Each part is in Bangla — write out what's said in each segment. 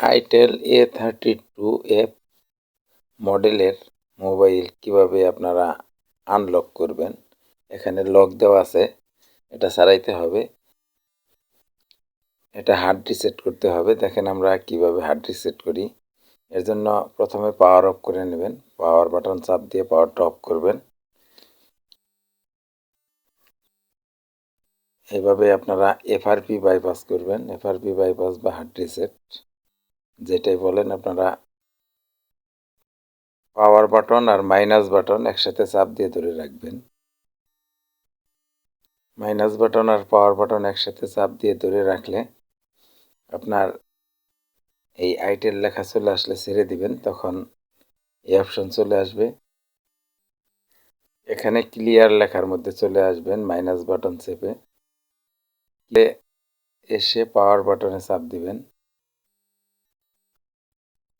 Itel A thirty two F মডেলের মোবাইল কীভাবে আপনারা আনলক করবেন, এখানে লক দেওয়া আছে, এটা সারাইতে হবে। এটা হার্ড রিসেট করতে হবে, দেখেন আমরা কীভাবে হার্ড রিসেট করি। এর জন্য প্রথমে পাওয়ার অফ করে নেবেন, পাওয়ার বাটন চাপ দিয়ে পাওয়ারটা অফ করবেন। এভাবে আপনারা এফআরপি বাইপাস করবেন এফআরপি বাইপাস বা হার্ড রিসেট। যেটাই বলেন আপনারা পাওয়ার বাটন আর মাইনাস বাটন একসাথে চাপ দিয়ে ধরে রাখবেন। মাইনাস বাটন আর পাওয়ার বাটন একসাথে চাপ দিয়ে ধরে রাখলে আপনার এই আইটেল লেখা চলে আসলে ছেড়ে দিবেন, তখন এই অপশন চলে আসবে। এখানে ক্লিয়ার লেখার মধ্যে চলে আসবেন মাইনাস বাটন চেপে। এসে পাওয়ার বাটনে চাপ দিবেন।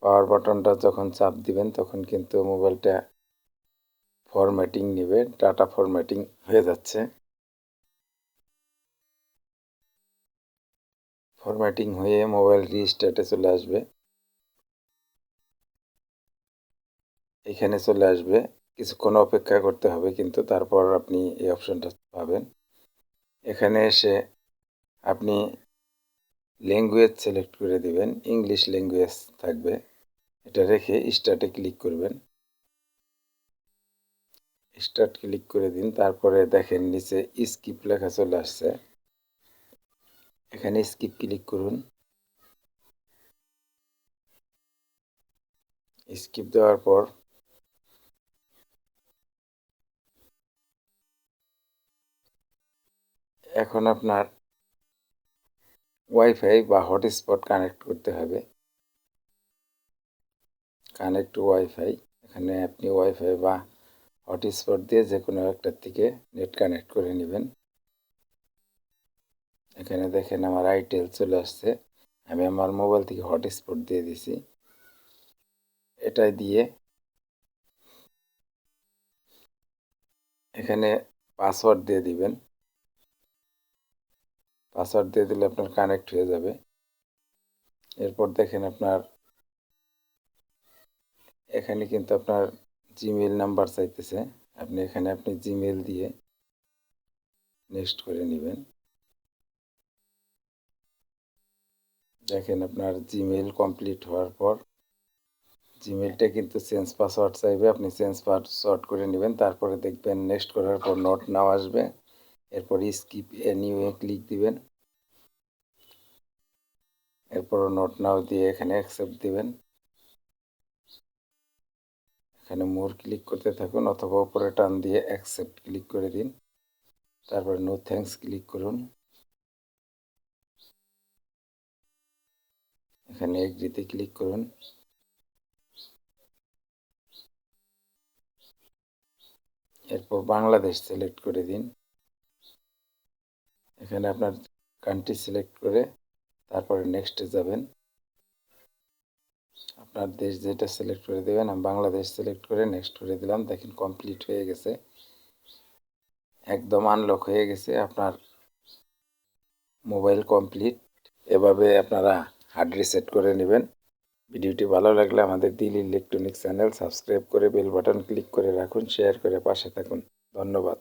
পাওয়ার বাটনটা যখন চাপ দিবেন, তখন কিন্তু মোবাইলটা ফরম্যাটিং নেবে ডাটা ফরম্যাটিং হয়ে যাচ্ছে। ফরম্যাটিং হয়ে মোবাইল রিস্টার্টে চলে আসবে। এখানে চলে আসবে। কিছুক্ষণ অপেক্ষা করতে হবে কিন্তু তারপর আপনি এই অপশনটা পাবেন। এখানে এসে আপনি ল্যাঙ্গুয়েজ সিলেক্ট করে দিবেন ইংলিশ ল্যাঙ্গুয়েজ থাকবে। এটা রেখে স্টার্টে ক্লিক করবেন। স্টার্ট ক্লিক করে দিন, তারপরে দেখেন নিচে স্কিপ লেখা চলে আসছে। এখানে স্কিপ ক্লিক করুন। স্কিপ দেওয়ার পর এখন আপনার ওয়াইফাই বা হটস্পট কানেক্ট করতে হবে। কানেক্ট টু ওয়াইফাই এখানে আপনি ওয়াইফাই বা হটস্পট দিয়ে যে কোনো একটার থেকে নেট কানেক্ট করে নেবেন। এখানে দেখেন আমার আইটেল চলে আসছে, আমি আমার মোবাইল থেকে হটস্পট দিয়ে দিছি। এটাই দিয়ে এখানে পাসওয়ার্ড দিয়ে দিবেন। পাসওয়ার্ড দিয়ে দিলে আপনার কানেক্ট হয়ে যাবে। এরপর দেখেন আপনার এখানে কিন্তু আপনার জিমেল নাম্বার চাইতেছে। আপনি এখানে আপনি জিমেল দিয়ে নেক্সট করে নেবেন। দেখেন আপনার জিমেল কমপ্লিট হওয়ার পর জিমেলটা কিন্তু চেঞ্জ পাসওয়ার্ড চাইবে। আপনি চেঞ্জ পাসওয়ার্ড করে নেবেন। তারপরে দেখবেন নেক্সট করার পর নোট নাও আসবে। এরপর স্কিপ এ নিউ এ ক্লিক দিবেন। এরপর নোট নাও দিয়ে এখানে অ্যাকসেপ্ট দিবেন। এখানে মোর ক্লিক করতে থাকুন অথবা উপরে টান দিয়ে অ্যাকসেপ্ট ক্লিক করে দিন। তারপরে নো থ্যাঙ্কস ক্লিক করুন। এখানে এগ্রিতে ক্লিক করুন। এরপর বাংলাদেশ সিলেক্ট করে দিন। এখানে আপনার কান্ট্রি সিলেক্ট করে তারপরে নেক্সটে যাবেন। আপনার দেশ যেটা সিলেক্ট করে দেবেন, আমি বাংলাদেশ সিলেক্ট করে নেক্সট করে দিলাম। দেখেন কমপ্লিট হয়ে গেছে। একদম আনলক হয়ে গেছে আপনার মোবাইল কমপ্লিট এভাবে আপনারা হার্ড রিসেট করে নেবেন। ভিডিওটি ভালো লাগলে আমাদের দিল ইলেকট্রনিক চ্যানেল সাবস্ক্রাইব করে বেল বাটন ক্লিক করে রাখুন শেয়ার করে পাশে থাকুন। ধন্যবাদ।